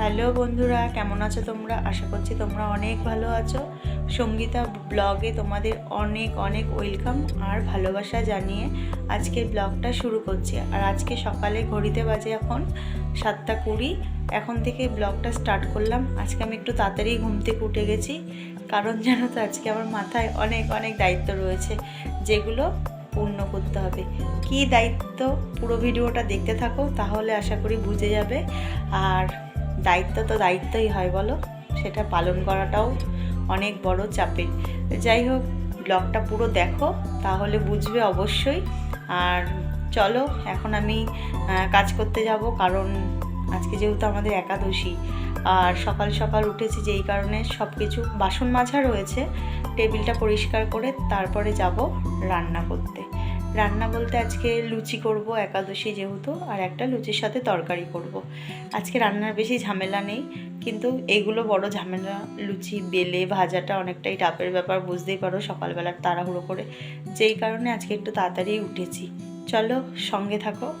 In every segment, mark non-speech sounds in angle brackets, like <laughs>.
Hello বন্ধুরা, কেমন আছো তোমরা? আশা করছি তোমরা অনেক ভালো আছো। সঙ্গীতা ব্লগে তোমাদের অনেক অনেক ওয়েলকাম আর ভালোবাসা জানিয়ে আজকের ব্লগটা শুরু করছি। আর আজকে সকালে ঘড়িতে বাজে এখন সাতটা কুড়ি। এখন থেকে ব্লগটা স্টার্ট করলাম। আজকে আমি একটু তাড়াতাড়ি ঘুম থেকে উঠে গেছি। কারণ জানো তো, আজকে আমার মাথায় অনেক অনেক দায়িত্ব রয়েছে, যেগুলো পূর্ণ করতে হবে। কি দায়িত্ব? পুরো ভিডিওটা দেখতে থাকো, তাহলে আশা করি বুঝে যাবে। আর দায়িত্ব তো দায়িত্বই হয় বলো। সেটা পালন করাটাও অনেক বড় চাপের যাই হোক, ব্লগটা পুরো দেখো, তাহলে বুঝবে অবশ্যই। আর চলো, এখন আমি কাজ করতে যাব, কারণ আজকে যেহেতু আমাদের একাদশী, আর সকাল সকাল উঠেছি যেই কারণে সব কিছু বাসন মাজা রয়েছে, টেবিলটা পরিষ্কার করে তারপরে যাব রান্না করতে। রান্না বলতে আজকে লুচি করব, একাদশী যেহেতু, আর একটা লুচির সাথে তরকারি করব। আজকে রান্নার বেশি ঝামেলা নেই, কিন্তু এগুলো বড় ঝামেলা। লুচি, বেলে, ভাজাটা অনেকটাই টাপের ব্যাপার, বুঝতেই পারো সকালবেলার তাড়াহুড়ো করে। যেই কারণে আজকে একটু তাড়াতাড়ি উঠেছি। চলো সঙ্গে থাকো।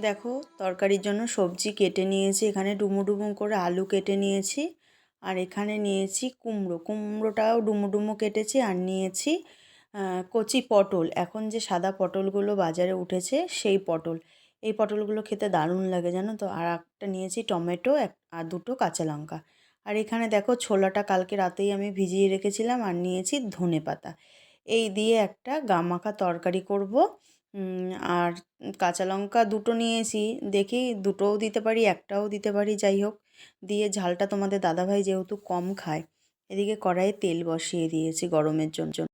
দেখো, তরকারির জন্য সবজি কেটে নিয়েছি, এখানে ডুমো ডুমো করে আলু কেটে নিয়েছি, আর এখানে নিয়েছি কুমড়ো। কুমড়োটাও ডুমো ডুমো কেটেছি, আর নিয়েছি কচি পটল। এখন যে সাদা পটলগুলো বাজারে উঠেছে, সেই পটল। এই পটলগুলো খেতে দারুণ লাগে জানো তো? আর একটা নিয়েছি টমেটো, এক, আর দুটো কাঁচা লঙ্কা। আর এখানে দেখো ছোলাটা কালকে রাতেই আমি ভিজিয়ে রেখেছিলাম আর নিয়েছি ধনে পাতা। এই দিয়ে একটা গামাখা তরকারি করব। আর কাঁচা লঙ্কা দুটো নিয়েছি। দেখি দুটোও দিতে পারি, একটাও দিতে পারি, যাই হোক। দিয়ে ঝালটা তোমাদের দাদাভাই যেহেতু কম খায়, এদিকে কড়াইয়ে তেল বসিয়ে দিয়েছি গরমের জন্য।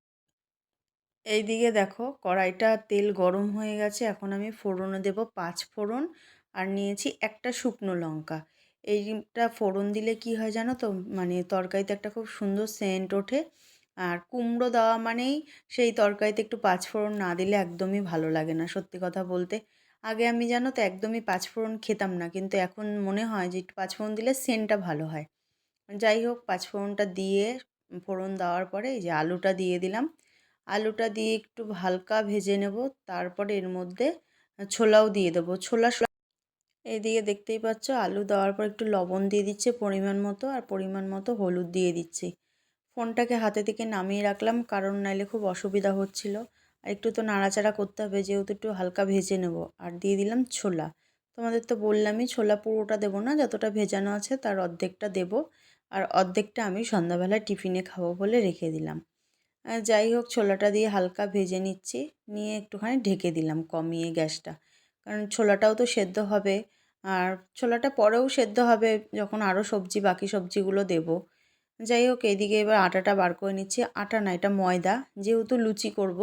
এইদিকে দেখো কড়াইটা তেল গরম হয়ে গেছে, এখন আমি ফোড়নে দেব পাঁচ ফোড়ন আর নিয়েছি একটা শুকনো লঙ্কা। এইটা ফোড়ন দিলে কি হয় জানো তো মানে তরকারিতে একটা খুব সুন্দর সেন্ট ওঠে আর কুমড়ো দেওয়া মানেই সেই তরকারিতে একটু পাঁচ ফোড়ন না দিলে একদমই ভালো লাগে না সত্যি কথা বলতে। আগে আমি জানো তো একদমই পাঁচ ফোড়ন খেতাম না, কিন্তু এখন মনে হয় যে একটু পাঁচ ফোড়ন দিলে সেন্টটা ভালো হয়। যাই হোক, পাঁচ ফোড়নটা দিয়ে ফোড়ন দেওয়ার পরে এই যে আলুটা দিয়ে দিলাম। আলুটা দিয়ে একটু হালকা ভেজে নেব। তারপরে এর মধ্যে ছোলাও দিয়ে দেবো। ছোলা এইদিকে দেখতেই পাচ্ছ, আলু দেওয়ার পর একটু লবণ দিয়ে দিচ্ছে পরিমাণ মতো আর পরিমাণ মতো হলুদ দিয়ে দিচ্ছি। ফোনটাকে হাতে থেকে নামিয়ে রাখলাম, কারণ নাইলে খুব অসুবিধা হচ্ছিল। আর একটু তো নাড়াচাড়া করতে হবে, যেহেতু একটু হালকা ভেজে নেব। আর দিয়ে দিলাম ছোলা। তোমাদের তো বললামই, ছোলা পুরোটা দেবো না, যতটা ভেজানো আছে তার অর্ধেকটা দেব। আর অর্ধেকটা আমি সন্ধ্যাবেলায় টিফিনে খাব বলে রেখে দিলাম। যাই হোক, ছোলাটা দিয়ে হালকা ভেজে নিচ্ছি। নিয়ে একটুখানি ঢেকে দিলাম কমিয়ে গ্যাসটা। কারণ ছোলাটাও তো সেদ্ধ হবে। আর ছোলাটা পরেও সেদ্ধ হবে যখন আরও সবজি, বাকি সবজিগুলো দেবো। যাই হোক, এদিকে এবার আটাটা বার করে নিচ্ছি। আটা না, এটা ময়দা। যেহেতু লুচি করব,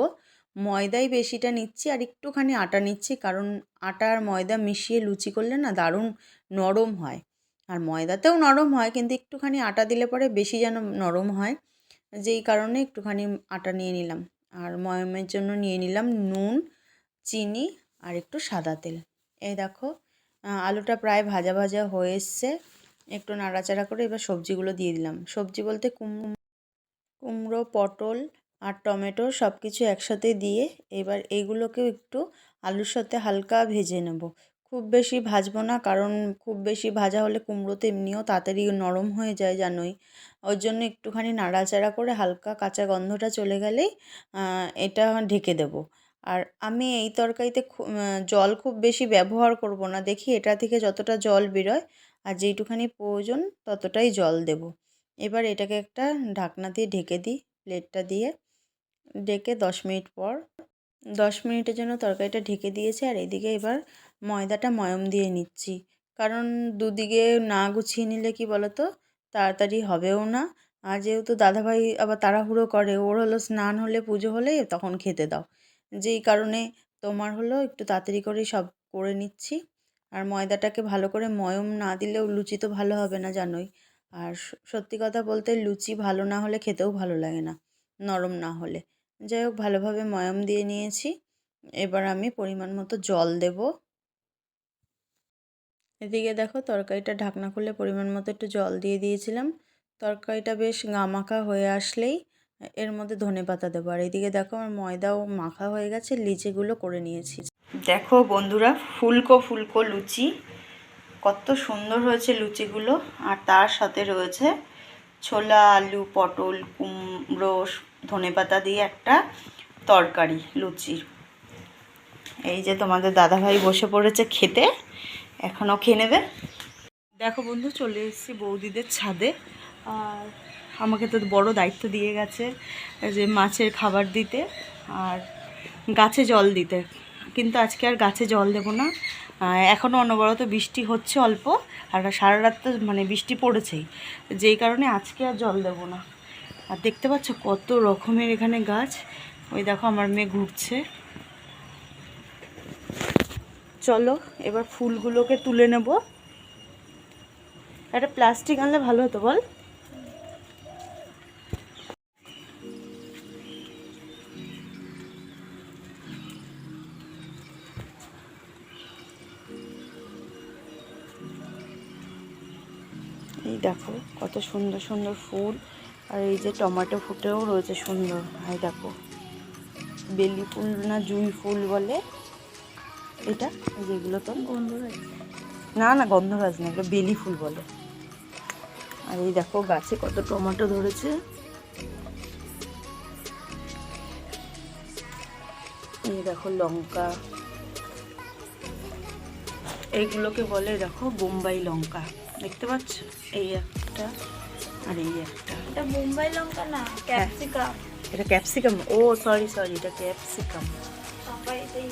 ময়দাই বেশিটা নিচ্ছি আর একটুখানি আটা নিচ্ছি। কারণ আটা আর ময়দা মিশিয়ে লুচি করলে না দারুণ নরম হয়। আর ময়দাতেও নরম হয়, কিন্তু একটুখানি আটা দিলে পরে বেশি যেন নরম হয়। যেই কারণে একটুখানি আটা নিয়ে নিলাম। আর ময়মের জন্য নিয়ে নিলাম নুন, চিনি আর একটু সাদা তেল। এই দেখো আলুটা প্রায় ভাজা ভাজা হয়ে এসছে। একটু নাড়াচাড়া করে এবার সবজিগুলো দিয়ে দিলাম। সবজি বলতে কুমড়ো কুমড়ো, পটল আর টমেটো সব কিছু একসাথে দিয়ে এবার এইগুলোকেও একটু আলুর সাথে হালকা ভেজে নেব। খুব বেশি ভাজবো না, কারণ খুব বেশি ভাজা হলে কুমড়ো তো এমনিও তাড়াতাড়ি নরম হয়ে যায় জানোই। ওর জন্য একটুখানি নাড়াচাড়া করে হালকা কাঁচা গন্ধটা চলে গেলেই এটা ঢেকে দেবো। আর আমি এই তরকারিতে জল খুব বেশি ব্যবহার করব না। দেখি এটা থেকে যতটা জল বেরোয় আর যেইটুখানি প্রয়োজন ততটাই জল দেব। এবার এটাকে একটা ঢাকনা দিয়ে ঢেকে দিই, প্লেটটা দিয়ে। ঢেকে দশ মিনিট পর, দশ মিনিটের জন্য তরকারিটা ঢেকে দিয়েছে আর এদিকে এবার ময়দাটা ময়ম দিয়ে নিচ্ছি। কারণ দুদিকে না গুছিয়ে নিলে কি বলতো? তাড়াতাড়ি হবেও না। আর যেহেতু দাদাভাই আবার তাড়াহুড়ো করে, ওর হলো স্নান হলে, পুজো হলে তখন খেতে দাও। যেই কারণে তোমার হলো একটু তাড়াতাড়ি করেই সব করে নিচ্ছি। আর ময়দাটাকে ভালো করে ময়ম না দিলেও লুচি তো ভালো হবে না, জানোই। আর সত্যি কথা বলতে লুচি ভালো না হলে খেতেও ভালো লাগে না, নরম না হলে। যাই হোক, ভালোভাবে ময়ম দিয়ে নিয়েছি। এবার আমি পরিমাণ মতো জল দেব। এদিকে দেখো তরকারিটা ঢাকনা খুলে পরিমাণ মতো একটু জল দিয়ে দিয়েছিলাম। তরকারিটা বেশ গামাখা হয়ে আসলেই এর মধ্যে ধনে পাতা দেবো। আর এদিকে দেখো আমার ময়দাও মাখা হয়ে গেছে, লিচেগুলো করে নিয়েছি। দেখো বন্ধুরা, ফুলকো ফুলকো লুচি, কত সুন্দর হয়েছে লুচিগুলো। আর তার সাথে রয়েছে ছোলা, আলু, পটল, কুমড়ো ধনেপাতা দিয়ে একটা তরকারি লুচির। এই যে তোমাদের দাদাভাই বসে পড়েছে খেতে। এখনও খেয়ে নেবে। দেখো বন্ধু, চলে এসেছি বৌদিদের ছাদে। আর আমাকে তো বড় দায়িত্ব দিয়ে গেছে যে মাছের খাবার দিতে আর গাছে জল দিতে। কিন্তু আজকে আর গাছে জল দেবো না। এখনও অনবরত বৃষ্টি হচ্ছে অল্প আর সারা রাত তো মানে বৃষ্টি পড়েছেই। যেই কারণে আজকে আর জল দেবো না। আর দেখতে পাচ্ছ কত রকমের এখানে গাছ। ওই দেখো আমার মেয়ে ঘুরছে। চলো, এবার ফুলগুলোকে তুলে নেব। একটা প্লাস্টিক আনলে ভালো হতো, বল। এই দেখো, কত সুন্দর সুন্দর ফুল। আর এই যে টমেটো ফুটেও রয়েছে সুন্দর। এই দেখো, বেলি ফুল না জুঁই ফুল বলে। এটা? যেগুলো তো? গন্ধরাজ। না না গন্ধরাজ না এগুলো বেলি ফুল বলে। আর এই দেখো গাছে কত টমেটো ধরেছে। এই দেখো লঙ্কা। এইগুলোকে বলে দেখো বোম্বাই লঙ্কা। দেখতে পাচ্ছ? এই একটা আর এই একটা। এটা মুম্বাই লঙ্কা না ক্যাপসিকাম। এটা ক্যাপসিকাম? ও সরি সরি এটা ক্যাপসিকাম। সবাই এটাই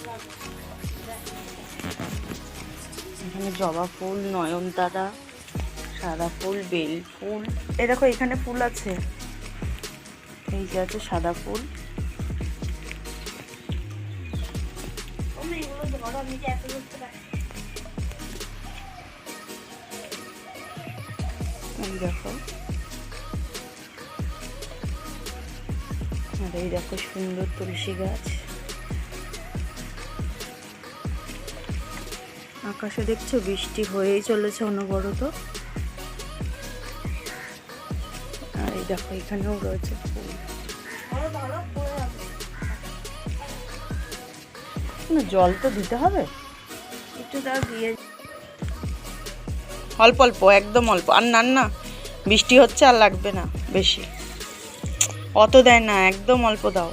এখানে জবা ফুল নয়নতারা সাদা ফুল বেল ফুল। এই দেখো এখানে ফুল আছে। এই যে আছে সাদা ফুল। এই দেখো। আর এই দেখো সুন্দর তুলসী গাছ। আকাশে দেখছ, বৃষ্টি হয়েই চলেছে অনবরত। আর এই দেখো, এখানেও রয়েছে না, জল তো দিতে হবে? একটু অল্প অল্প, একদম অল্প। আর না না, বৃষ্টি হচ্ছে আর লাগবে না, বেশি। অত দেয় না, একদম অল্প দাও।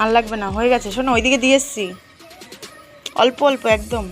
আর লাগবে না হয়ে গেছে। শোনো ওইদিকে দিয়ে এসছি। অল্প অল্প একদম।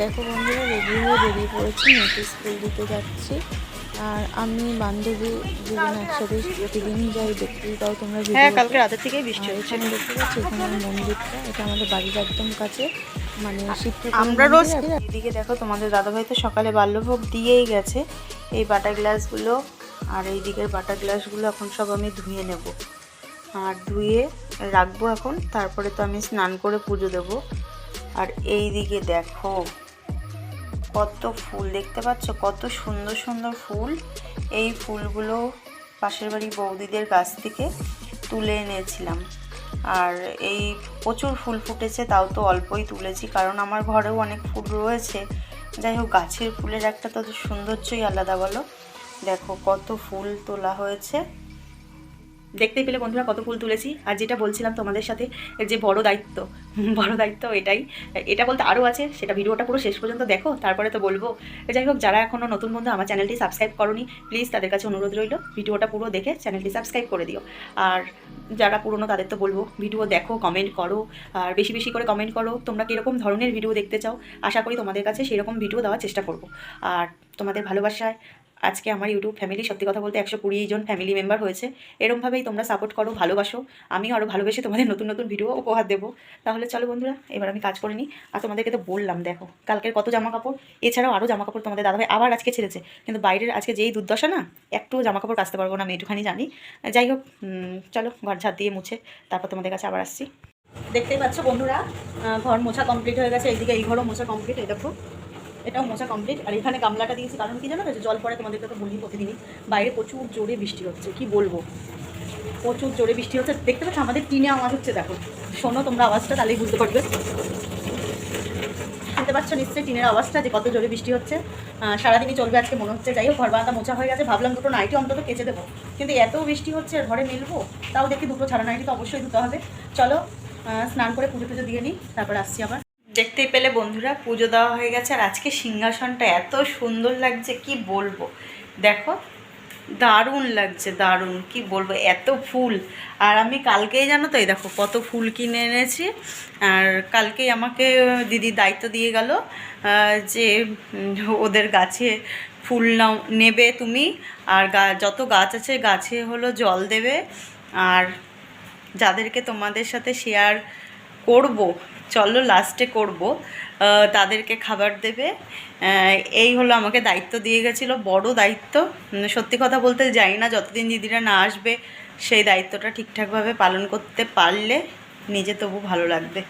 দেখো বন্ধুরা রেডি হয়ে বেরিয়ে পড়েছি মেয়েকে স্কুল দিতে যাচ্ছি। আর আমি বান্ধবী দুজন একসাথে প্রতিদিন যাই দেখতেই পাও তোমরা হ্যাঁ কালকে রাতের থেকেই বৃষ্টি হচ্ছে। এখানে দেখতে পাচ্ছি এখানে মন্দিরটা এটা আমাদের বাড়ির একদম কাছে। মানে আমরা রোজ এদিকে দেখো তোমাদের দাদাভাই তো সকালে বাল্যভোগ দিয়েই গেছে। এই বাটা গ্লাসগুলো আর এই দিকের বাটা গ্লাসগুলো এখন সব আমি ধুয়ে নেব। আর ধুয়ে রাখব এখন তারপরে তো আমি স্নান করে পুজো দেবো। আর এই দিকে দেখো কত ফুল দেখতে পাচ্ছ? কত সুন্দর সুন্দর ফুল। এই ফুলগুলো পাশের বাড়ি বৌদিদের গাছ থেকে তুলে এনেছিলাম। আর এই প্রচুর ফুল ফুটেছে, তাও তো অল্পই তুলেছি, কারণ আমার ঘরেও অনেক ফুল রয়েছে। যাই হোক, গাছের ফুলের একটা তো সৌন্দর্যই আলাদা বলো। দেখো কত ফুল তোলা হয়েছে। দেখতেই পেলে বন্ধুরা কত ফুল তুলেছি। আর যেটা বলছিলাম তোমাদের সাথে যে বড় দায়িত্ব <laughs> বড় দায়িত্ব এটাই। এটা বলতে আরও আছে, সেটা ভিডিওটা পুরো শেষ পর্যন্ত দেখো, তারপরে তো বলব। যাই হোক, যারা এখনও নতুন বন্ধু, আমার চ্যানেলটি সাবস্ক্রাইব করনি প্লিজ তাদের কাছে অনুরোধ রইল, ভিডিওটা পুরো দেখে চ্যানেলটি সাবস্ক্রাইব করে দিও। আর যারা পুরনো, তাদের তো বলব, ভিডিও দেখো কমেন্ট করো, আর বেশি বেশি করে কমেন্ট করো, তোমরা কীরকম ধরনের ভিডিও দেখতে চাও, আশা করি তোমাদের কাছে সেরকম ভিডিও দেওয়ার চেষ্টা করব। আর তোমাদের ভালোবাসায় আজকে আমার ইউটিউব ফ্যামিলি সত্যি কথা বলতে একশো কুড়ি জন ফ্যামিলি মেম্বার হয়েছে। এরমভাবেই তোমরা সাপোর্ট করো, ভালোবাসো। আমিও আরও ভালোবেসে তোমাদের নতুন নতুন ভিডিও উপহার দেবো। তাহলে চলো বন্ধুরা, এবার আমি কাজ করে নিই। আর তোমাদেরকে তো বললাম, দেখো, কালকের কত জামা কাপড় এছাড়াও আরও জামা কাপড় তোমাদের দাদাভাই আবার আজকে ছেড়েছে। কিন্তু বাইরের আজকে যেই দুর্দশা না, একটুও জামা কাপড় কাচতে পারব না, আমি একটুখানি জানি। যাই হোক চলো, ঘর ঝাঁট দিয়ে মুছে, তারপর তোমাদের কাছে আবার আসছি। দেখতেই পাচ্ছ বন্ধুরা ঘর মোছা কমপ্লিট হয়ে গেছে। এইদিকে এই ঘরও মোছা কমপ্লিট এই দেখো। এটাও মোছা কমপ্লিট আর এখানে গামলাটা দিয়েছি, কারণ কি জানো যে জল পড়ে তোমাদেরকে তো বলি প্রতিদিনই, বাইরে প্রচুর জোরে বৃষ্টি হচ্ছে, কি বলব? প্রচুর জোরে বৃষ্টি হচ্ছে। দেখতে পাচ্ছ, আমাদের টিনে আওয়াজ হচ্ছে, দেখো। শোনো তোমরা আওয়াজটা, তাহলেই বুঝতে পারবে। শুনতে পাচ্ছ নিশ্চয়ই টিনের আওয়াজটা, যে কত জোরে বৃষ্টি হচ্ছে। সারাদিনই চলবে আজকে মনে হচ্ছে যাই হোক, ঘর বারান্দা মোছা হয়ে গেছে। ভাবলাম দুটো নাইটি অন্তত কেচে দেবো। কিন্তু এত বৃষ্টি হচ্ছে ঘরে মিলবো? তাও দেখি দুটো ছাড়া নাইটি তো অবশ্যই ধুতে হবে। চলো স্নান করে পুজো টুজো দিয়ে নিই, তারপর আসছি আবার। দেখতেই পেলে বন্ধুরা, পুজো দেওয়া হয়ে গেছে। আর আজকে সিংহাসনটা এত সুন্দর লাগছে, কি বলব? দেখো, দারুণ লাগছে, দারুণ, কি বলব, এত ফুল। আর আমি কালকেই, জানো তো, এই দেখো, কত ফুল কিনে এনেছি। আর কালকেই আমাকে দিদি দায়িত্ব দিয়ে গেল যে ওদের গাছে ফুল নাও, নেবে তুমি। আর যত গাছ আছে, গাছে হলো জল দেবে। আর যাদেরকে তোমাদের সাথে শেয়ার করব চলো লাস্টে করব। তাদেরকে খাবার দেবে। এই হলো আমাকে দায়িত্ব দিয়ে গেছিল, বড় দায়িত্ব। সত্যি কথা বলতে যাই না, যতদিন দিদিরা না আসবে, সেই দায়িত্বটা ঠিকঠাকভাবে পালন করতে পারলে নিজে তবু ভালো লাগবে।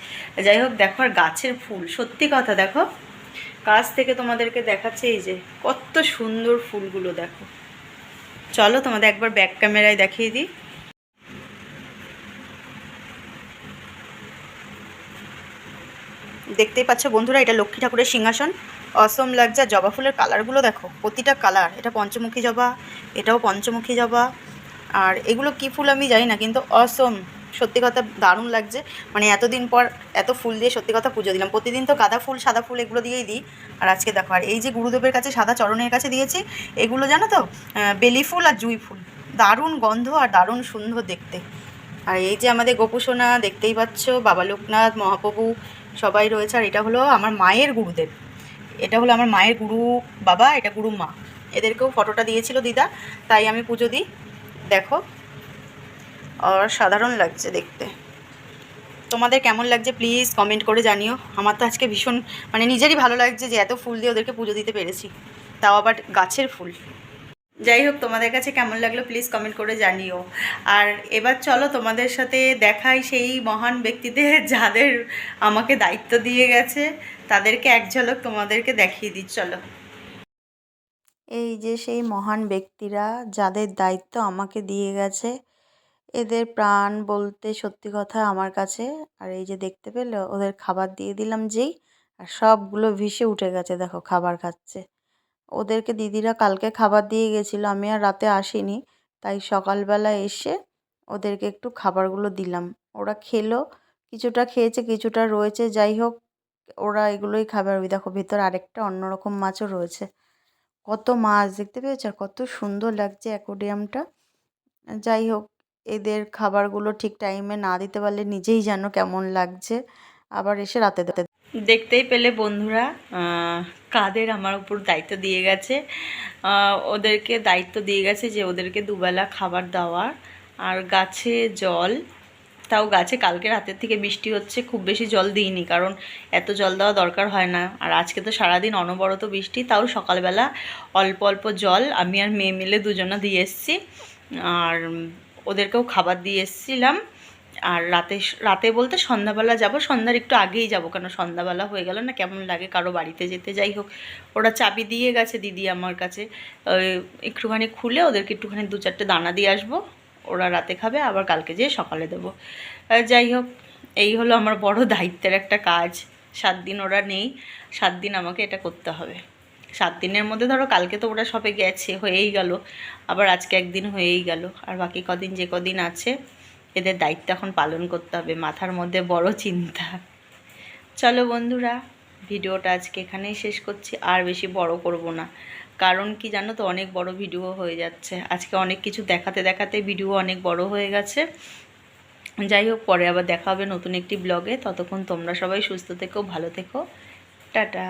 যাই হোক, দেখো, আর গাছের ফুল, সত্যি কথা দেখো। কাছ থেকে তোমাদেরকে দেখাচ্ছে এই যে, কত সুন্দর ফুলগুলো দেখো। চলো, তোমাদের একবার ব্যাক ক্যামেরায় দেখিয়ে দিই। দেখতেই পাচ্ছ বন্ধুরা, এটা লক্ষ্মী ঠাকুরের সিংহাসন। অসম লাগছে জবা ফুলের কালারগুলো দেখো, প্রতিটা কালার। এটা পঞ্চমুখী জবা, এটাও পঞ্চমুখী জবা। আর এগুলো কি ফুল আমি জানি না, কিন্তু অসম, সত্যি কথা দারুণ লাগছে। মানে এতদিন পর এত ফুল দিয়ে সত্যি কথা পুজো দিলাম। প্রতিদিন তো গাঁদা ফুল, সাদা ফুল এগুলো দিয়েই দিই। আর আজকে দেখো, আর এই যে গুরুদেবের কাছে, সাদা চরণের কাছে দিয়েছি, এগুলো জানো তো? বেলি ফুল আর জুঁই ফুল। দারুণ গন্ধ আর দারুণ সুন্দর দেখতে। আর এই যে আমাদের গোপুসোনা দেখতেই পাচ্ছ, বাবা লোকনাথ, মহাপ্রভু সবাই রয়েছে, আর এটা হলো আমার মায়ের গুরুদেব। এটা হলো আমার মায়ের গুরু বাবা, এটা গুরু মা। এদেরকেও ফটোটা দিয়েছিল দিদা, তাই আমি পুজো দিই। দেখো আর সাধারণ লাগছে দেখতে। তোমাদের কেমন লাগছে প্লিজ কমেন্ট করে জানিও। আমার তো আজকে ভীষণ মানে নিজেরই ভালো লাগছে যে এত ফুল দিয়ে ওদেরকে পুজো দিতে পেরেছি। তাও আবার গাছের ফুল। যাই হোক তোমাদের কাছে কেমন লাগল প্লিজ কমেন্ট করে জানিও। আর এবার চলো তোমাদের সাথে দেখাই সেই মহান ব্যক্তিদের যাদের আমাকে দায়িত্ব দিয়ে গেছে, তাদেরকে এক ঝলক তোমাদেরকে দেখিয়ে দিই, চলো। এই যে সেই মহান ব্যক্তিরা যাদের দায়িত্ব আমাকে দিয়ে গেছে, এদের প্রাণ বলতে সত্যি কথা আমার কাছে, আর এই যে দেখতে পেলে ওদের খাবার দিয়ে দিলাম যেই, আর সবগুলো ভেসে উঠে গেছে, দেখো খাবার খাচ্ছে। ওদেরকে দিদিরা কালকে খাবার দিয়ে গেছিল, আমি আর রাতে আসিনি। তাই সকালবেলা এসে ওদেরকে একটু খাবারগুলো দিলাম। ওরা খেলো, কিছুটা খেয়েছে, কিছুটা রয়েছে। যাই হোক, ওরা এগুলোই খাবে। আর ওই দেখো, ভেতর আরেকটা অন্যরকম মাছও রয়েছে। কত মাছ দেখতে পেয়েছ? আর কত সুন্দর লাগছে অ্যাকোডিয়ামটা। যাই হোক, এদের খাবারগুলো ঠিক টাইমে না দিতে পারলে নিজেই যেন কেমন লাগছে। আবার এসে রাতে দিতে দেখতেই পেলে বন্ধুরা কাদের আমার উপর দায়িত্ব দিয়ে গেছে। ওদেরকে দায়িত্ব দিয়ে গেছে যে ওদেরকে দুবেলা খাবার দেওয়ার। আর গাছে জল, তাও গাছে কালকে রাতের থেকে বৃষ্টি হচ্ছে, খুব বেশি জল দিইনি কারণ এত জল দেওয়া দরকার হয় না। আর আজকে তো সারাদিন অনবরত বৃষ্টি, তাও সকালবেলা অল্প অল্প জল আমি আর মেয়ে মিলে দুজনা দিয়ে এসেছি। আর ওদেরকেও খাবার দিয়ে এসেছিলাম। আর রাতে রাতে বলতে সন্ধ্যাবেলা যাব, সন্ধ্যার একটু আগেই যাব, কেন সন্ধ্যাবেলা হয়ে গেল না, কেমন লাগে কারও বাড়িতে যেতে, যাই হোক। ওরা চাবি দিয়ে গেছে দিদি আমার কাছে একটুখানি খুলে ওদেরকে একটুখানি দু চারটে দানা দিয়ে আসব, ওরা রাতে খাবে, আবার কালকে যেয়ে সকালে দেবো। যাই হোক, এই হলো আমার বড় দায়িত্বের একটা কাজ, সাত দিন ওরা নেই, সাত দিন আমাকে এটা করতে হবে। সাত দিনের মধ্যে ধরো কালকে তো ওরা সবে গেছে, হয়েই গেল, আবার আজকে একদিন হয়েই গেল, আর বাকি কদিন যে কদিন আছে এদের দায়িত্ব এখন পালন করতে হবে, মাথার মধ্যে বড় চিন্তা। চলো বন্ধুরা, ভিডিওটা আজকে এখানেই শেষ করছি, আর বেশি বড় করব না। কারণ কি জানো তো, অনেক বড় ভিডিও হয়ে যাচ্ছে। আজকে অনেক কিছু দেখাতে দেখাতে ভিডিও অনেক বড় হয়ে গেছে। যাই হোক, পরে আবার দেখা হবে নতুন একটি ব্লগে ততক্ষণ তোমরা সবাই সুস্থ থেকো, ভালো থেকো। টাটা।